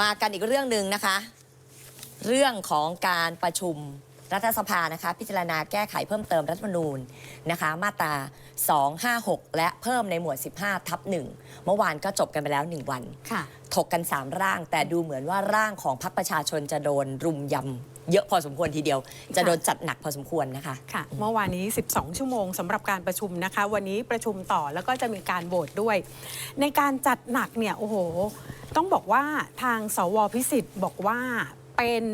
มากันอีกเรื่องหนึ่งนะคะ เรื่องของการประชุม รัฐสภานะคะ พิจารณาแก้ไขเพิ่มเติมรัฐธรรมนูญนะคะ มาตรา 256 และเพิ่มในหมวด 15 ทับหนึ่งเมื่อวานก็จบกันไปแล้ว 1 วัน ค่ะถกกัน 3 ร่าง แต่ดูเหมือนว่าร่างของพรรคประชาชนจะโดนรุมยำเยอะพอสมควรทีเดียว จะโดนจัดหนักพอสมควรนะคะ ค่ะ เมื่อวานนี้ 12 ชั่วโมงสำหรับการประชุมนะคะ วันนี้ประชุมต่อแล้วก็จะมีการโหวตด้วย ในการจัดหนักเนี่ยโอ้โห ต้องบอกว่าทางสวพิสิทธิ์บอกว่า เป็น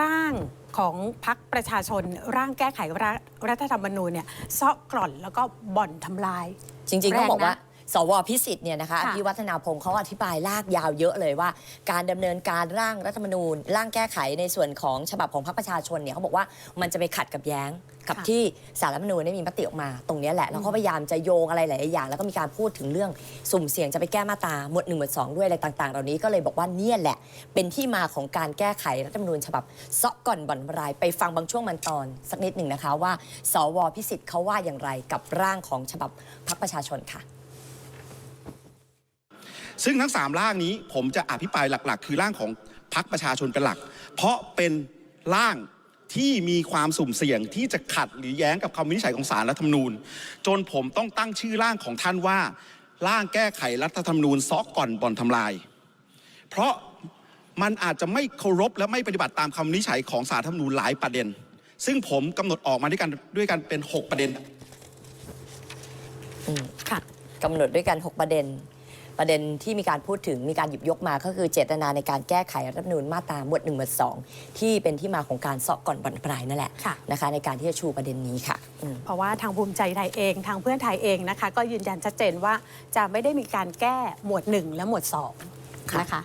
ร่างของพักประชาชน ร่างแก้ไขรัฐรัฐธรรมนูญเนี่ยเซาะกร่อนแล้วก็บ่อนทำลาย จริงๆต้องบอกว่าแรงนะสวพิสิทธิ์เนี่ยนะคะอค่ะภิวัฒนาพงศ์เขาอธิบายลากยาวเยอะเลยว่า การดำเนินการร่างรัฐธรรมนูญ ร่างแก้ไขในส่วนของฉบับของพรรคประชาชนเนี่ยเขาบอกว่ามันจะไปขัดกับแย้ง กับค่ะที่สารรัฐธรรมนูญได้มีมติออกมา ตรงเนี้ยแหละแล้วเขาพยายามจะโยงอะไรหลายๆอย่าง แล้วก็มีการพูดถึงเรื่องสุ่มเสี่ยงจะไปแก้มาตราหมวดหนึ่งหมวดสองด้วยอะไรต่างๆ เหล่านี้ก็เลยบอกว่าเนี่ยแหละ เป็นที่มาของการแก้ไขรัฐธรรมนูญฉบับเซาะก่อนบ่อนรายไปฟังบางช่วงบางตอน สักนิดหนึ่งนะคะว่า สวพิสิทธิ์เขาว่าอย่างไรกับร่างของฉบับพรรคประชาชนค่ะ ซึ่งทั้ง 3 ร่างนี้ผมจะอภิปรายหลัก ๆ คือร่างของพรรคประชาชนเป็นหลัก เพราะเป็นร่าง ที่มีความสุ่มเสี่ยงที่จะขัดหรือแย้งกับคำวินิจฉัยของศาลรัฐธรรมนูญ จนผมต้องตั้งชื่อร่างของท่านว่าร่างแก้ไขรัฐธรรมนูญซอกก่อนบ่อนทำลาย เพราะมันอาจจะไม่เคารพและไม่ปฏิบัติตามคำวินิจฉัยของศาลรัฐธรรมนูญหลายประเด็น ซึ่งผมกำหนดออกมาด้วยกันด้วยกันเป็น 6 ประเด็นค่ะกำหนดด้วยกัน 6 ประเด็น ประเด็นที่มีการพูดถึงมีการหยิบยกมาก็คือเจตนาในการแก้ไขรัฐธรรมนูญมาตราหมวด1หมวด2ที่เป็นที่มาของการเสาะก่อนบ่อนปลายนั่นแหละค่ะนะคะ ในการที่จะชูประเด็นนี้ค่ะอืมเพราะว่าทางภูมิใจไทยเอง ทางเพื่อนไทยเองนะคะ ก็ยืนยันชัดเจนว่าจะไม่ได้มีการแก้หมวด 1 และหมวด2ค่ะนะคะ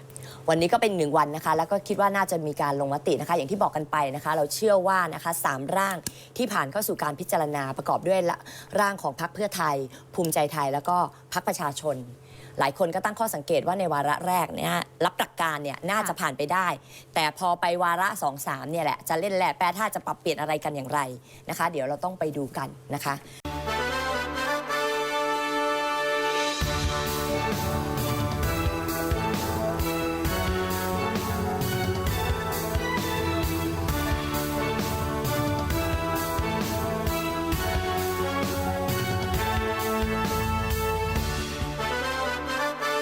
วันนี้ก็เป็นหนึ่งวันนะคะ แล้วก็คิดว่าน่าจะมีการลงมตินะคะ อย่างที่บอกกันไปนะคะ เราเชื่อว่านะคะสามร่างที่ผ่านเข้าสู่การพิจารณาประกอบด้วยละร่างของพรรคเพื่อไทย ภูมิใจไทยแล้วก็พรรคประชาชน หลายคนก็ตั้งข้อสังเกตว่าในวาระแรกเนี่ยรับหลักการเนี่ยน่าจะผ่านไปได้ แต่พอไปวาระ2อสามเนี่ยแหละจะเล่นแหละแปรท่าจะปรับเปลี่ยนอะไรกันอย่างไรนะคะ เดี๋ยวเราต้องไปดูกันนะคะ